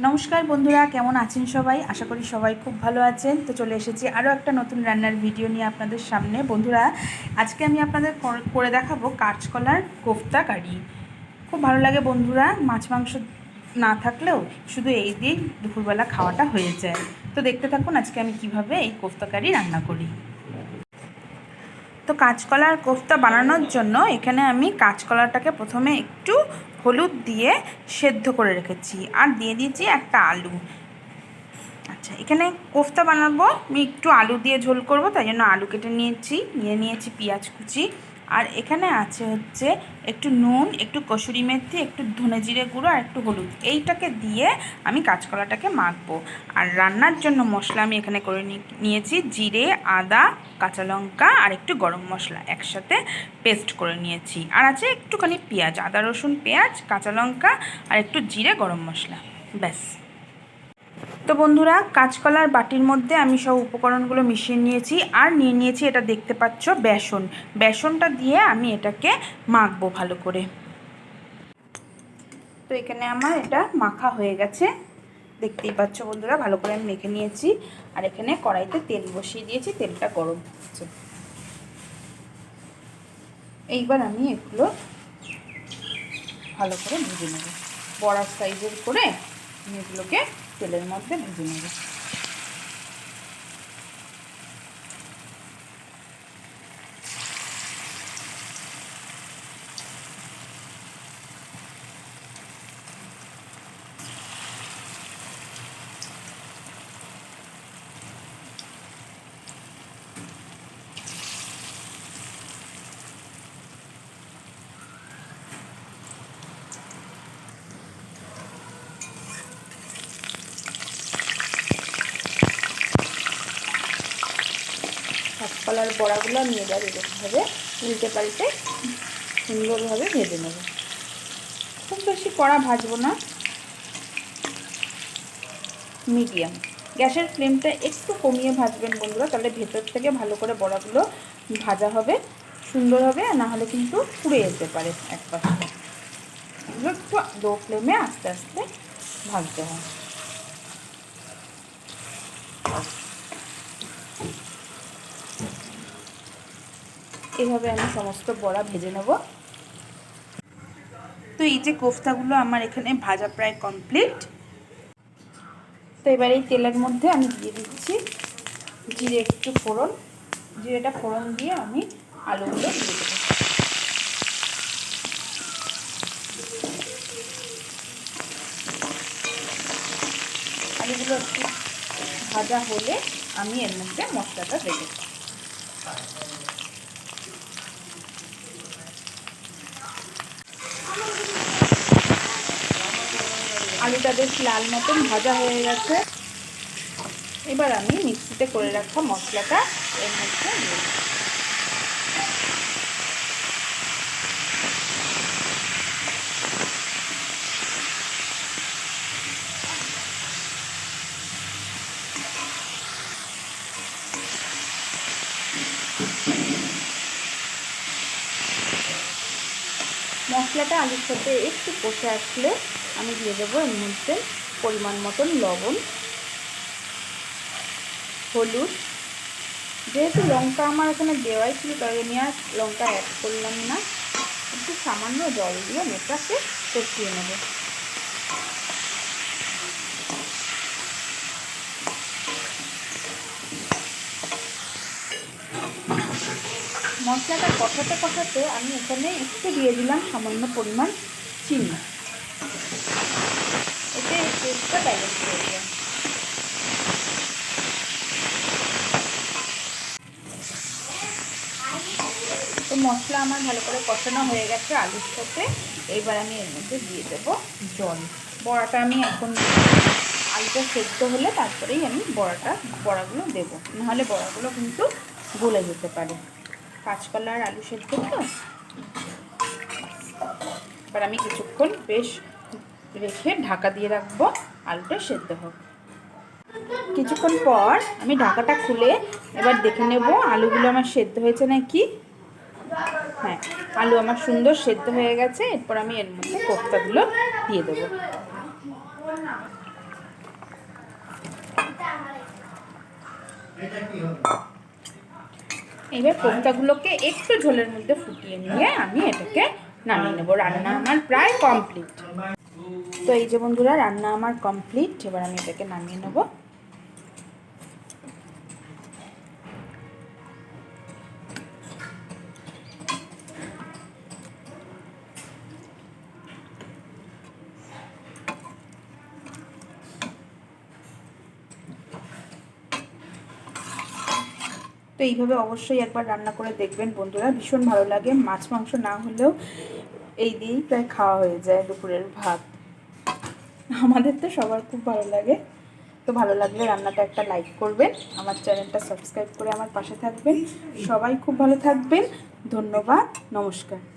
নমস্কার বন্ধুরা, কেমন আছেন সবাই? আশা করি সবাই খুব ভালো আছেন। তো চলে এসেছি আরও একটা নতুন রান্নার ভিডিও নিয়ে আপনাদের সামনে। বন্ধুরা, আজকে আমি আপনাদের কর- দেখাবো কাঁচকলার কোফতা কারি। খুব ভালো লাগে বন্ধুরা, মাছ মাংস না থাকলেও শুধু এই দিয়েই দুপুরবেলা খাওয়াটা হয়ে যায়। তো দেখতে থাকুন আজকে আমি কীভাবে এই কোফতা কারি রান্না করি। তো কাঁচকলার কোফতা বানানোর জন্য এখানে আমি কাঁচকলাটাকে প্রথমে একটু হলুদ দিয়ে সেদ্ধ করে রেখেছি। আর দিয়ে দিয়েছি একটা আলু। আচ্ছা এখানে কোফতা বানাবো। আমি একটু আলু দিয়ে ঝোল করব, তাই জন্য আলু কেটে নিয়েছি। নিয়ে নিয়েছি পেঁয়াজ কুচি। আর এখানে আছে হচ্ছে একটু নুন, একটু কসুরি মেথি, একটু ধনে জিরে গুঁড়ো আর একটু হলুদ। এইটাকে দিয়ে আমি কাঁচকলাটাকে মাখবো। আর রান্নার জন্য মশলা আমি এখানে করে নিয়েছি জিরে, আদা, কাঁচা লঙ্কা আর একটু গরম মশলা একসাথে পেস্ট করে নিয়েছি। আর আছে একটুখানি পেঁয়াজ, আদা রসুন পেঁয়াজ, কাঁচা লঙ্কা আর একটু জিরে গরম মশলা। ব্যাস। তো বন্ধুরা, কাঁচকলার বাটির মধ্যে আমি সব উপকরণগুলো মিশিয়ে নিয়েছি আর নিয়ে নিয়েছি এটা দেখতে পাচ্ছ বেসন। বেসনটা দিয়ে আমি এটাকে মাখবো ভালো করে। তো এখানে আমার এটা মাখা হয়ে গেছে। দেখতেই পাচ্ছ বন্ধুরা, ভালো করে আমি মেখে নিয়েছি। আর এখানে কড়াইতে তেল বসিয়ে দিয়েছি, তেলটা গরম হচ্ছে। এইবার আমি এগুলো ভালো করে ভেজে নেব। বড়ার সাইজের করে আমি এগুলোকে তেলের মধ্যে ভেজে নেব। কাঁচকলার বড়াগুলো আমি এবার এরকমভাবে উল্টে পাল্টে সুন্দরভাবে ভেজে নেব। খুব বেশি কড়া ভাজবো না। মিডিয়াম। গ্যাসের ফ্লেমটা একটু কমিয়ে ভাজবেন বন্ধুরা, তাহলে ভেতর থেকে ভালো করে বড়াগুলো ভাজা হবে, সুন্দর হবে, আর না হলে কিন্তু পুড়ে যেতে পারে এক পাশে। একটু লো ফ্লেমে আস্তে আস্তে ভাজতে হয় এভাবে আমি সমস্ত বড়া ভেজে নেব। তো এই যে কোফতাগুলো আমার এখানে ভাজা প্রায় কমপ্লিট তো এবার এই তেলের মধ্যে আমি দিয়ে দিচ্ছি জিরে একটু ফোড়ন। জিরেটা ফোড়ন দিয়ে আমি আলুগুলো দিয়ে দেবো। আলুগুলো একটু ভাজা হলে আমি এর মধ্যে মশলাটা দেবো। আলুটা বেশ লাল মতন ভাজা হয়ে গেছে। এবার আমি মিক্সিতে করে রাখা মশলাটা এর মধ্যে দিয়ে মশলাটা আলুর সাথে একটু কষে আসলে আমি দিয়ে দেবো এর মধ্যে পরিমাণ মতন লবণ, হলুদ। যেহেতু লঙ্কা আমার এখানে দেওয়াই ছিল, তাই আমি আর লঙ্কা অ্যাড করলাম না। একটু সামান্য জল দিয়ে মেটাকে কষিয়ে নেব। মশলাটা কষাতে কষাতে আমি এখানে একটু দিয়ে দিলাম সামান্য পরিমাণ চিনি। এতে টেস্টটা ব্যালেন্স যায়। তো মশলা আমার ভালো করে কষানো হয়ে গেছে আলুর সাথে। এইবার আমি এর মধ্যে দিয়ে দেবো জল। বড়াটা আমি এখন আলুটা সেদ্ধ হলে তারপরেই আমি বড়াটা, বড়াগুলো দেবো। নাহলে বড়াগুলো কিন্তু গলে যেতে পারে। কাঁচকলা আর আলু সেদ্ধ তো। এবার আমি কিছুক্ষণ বেশ রেখে ঢাকা দিয়ে রাখব, আলুটা সেদ্ধ হোক। কিছুক্ষণ পর আমি ঢাকাটা খুলে এবার দেখে নেব আলুগুলো আমার সেদ্ধ হয়েছে নাকি। হ্যাঁ আলু আমার সুন্দর সেদ্ধ হয়ে গেছে, এরপর আমি এর মধ্যে কোফতাগুলো দিয়ে দেব। এটা দেবো এবার কোফতাগুলোকে একটু ঝোলের মধ্যে ফুটিয়ে নিয়ে আমি এটাকে নামিয়ে নেব। রান্না আমার প্রায় কমপ্লিট তো এই যে বন্ধুরা, রান্না আমার কমপ্লিট এবার আমি এটাকে নামিয়ে নেব। তো এইভাবে অবশ্যই একবার রান্না করে দেখবেন বন্ধুরা। ভীষণ ভালো লাগে। মাছ, মাংস না হলেও এই দিয়েই প্রায় খাওয়া হয়ে যায় দুপুরের ভাত। আমাদের তো সবার খুব ভালো লাগে। তো ভালো লাগলে রান্নাটা একটা লাইক করবেন। আমার চ্যানেলটা সাবস্ক্রাইব করে আমার পাশে থাকবেন। সবাই খুব ভালো থাকবেন। ধন্যবাদ। নমস্কার।